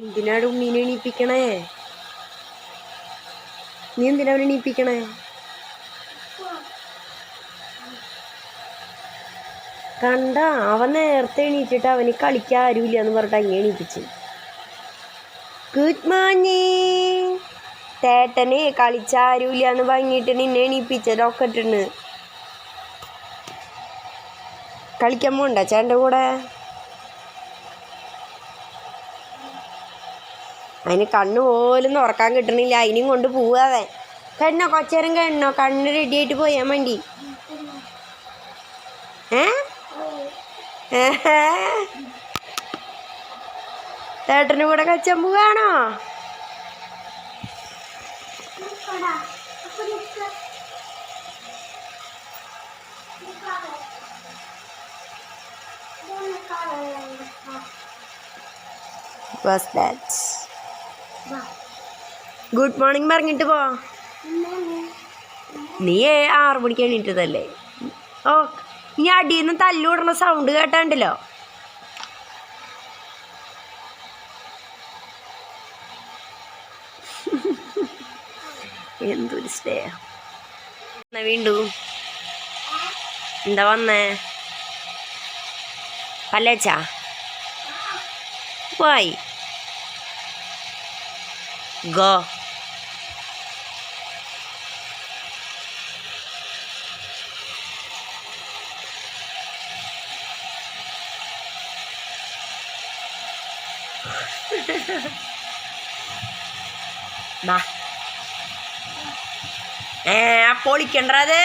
എന്തിനാണ് ഉണ്ണീനെ എണീപ്പിക്കണേ? നീ എന്തിനാ അവനെ എണീപ്പിക്കണേ? കണ്ട അവൻ നേരത്തെ എണീറ്റിട്ട് അവന് കളിക്കാൻ ആരുമില്ല എന്ന് പറഞ്ഞിട്ട് അങ്ങനെ എണീപ്പിച്ച്. ഗുഡ് മോർണിംഗ് തേട്ടനെ കളിച്ച ആരുമില്ല എന്ന് ഭംഗിയിട്ട് നിന്നെ എണീപ്പിച്ച ഇട്ടുണ്ട് കളിക്കാൻ പോണ്ട ചേട്ടന്റെ കൂടെ. അതിന് കണ്ണ് പോലും തുറക്കാൻ കിട്ടണില്ല അതിനും കൊണ്ട് പോവാതെ കണ്ണോ കൊച്ചേരം കണ്ണോ കണ്ണ് റെഡി ആയിട്ട് പോയാൻ വേണ്ടി ഏ? ചേട്ടന്റെ കൂടെ കച്ചമ്പു പോവാണോ ഗുഡ് മോർണിംഗ് പറഞ്ഞിട്ട് പോ. നീ ആറ് മണിക്ക് എണീറ്റതല്ലേ? ഓ ഇനി അടിയിൽ നിന്ന് തല്ലുവിടുന്ന സൗണ്ട് കേട്ടാണ്ടല്ലോ? എന്തൊരു സ്നേഹം. വീണ്ടു? എന്താ വന്നേ? പല്ലേച്ചാ? വായി ഗോ. പൊളിക്കണ്ടത്?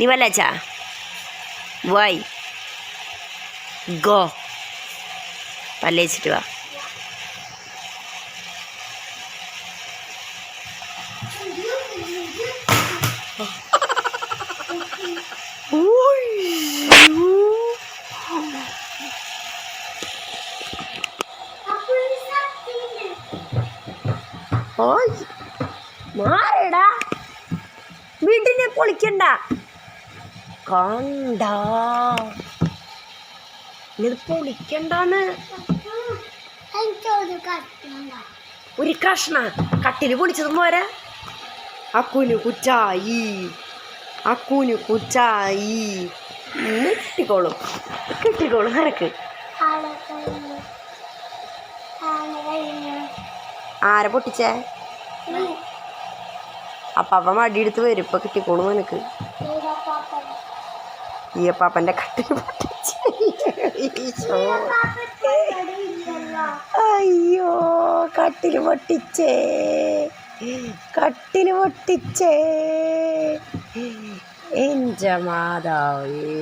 നീ വല്ലച്ചാ വൈ ഗോ. പല്ലേച്ചിട്ട് വാ. ഓയ്. മാറടാ. വീട്ടിനെ പൊളിക്കണ്ട. കണ്ട. ഇത് ഒരു കഷ്ണ കട്ടിൽ പൊളിച്ചതും പോരാ അക്കുന് കുച്ചായി അക്കുന് കുച്ചായി കിട്ടിക്കോളും. കിട്ടിക്കോളും നിനക്ക്. ആരെ പൊട്ടിച്ചേ? അപ്പാപ്പ മടിയെടുത്ത് വരും. ഇപ്പൊ കിട്ടിക്കോളും നിനക്ക് ഈ അപ്പാപ്പന്റെ കട്ടിൽ പൊട്ടിച്ചേ. അയ്യോ കട്ടിൽ പൊട്ടിച്ചേ. കട്ടിൽ പൊട്ടിച്ചേ. എന്റെ മാതാവേ.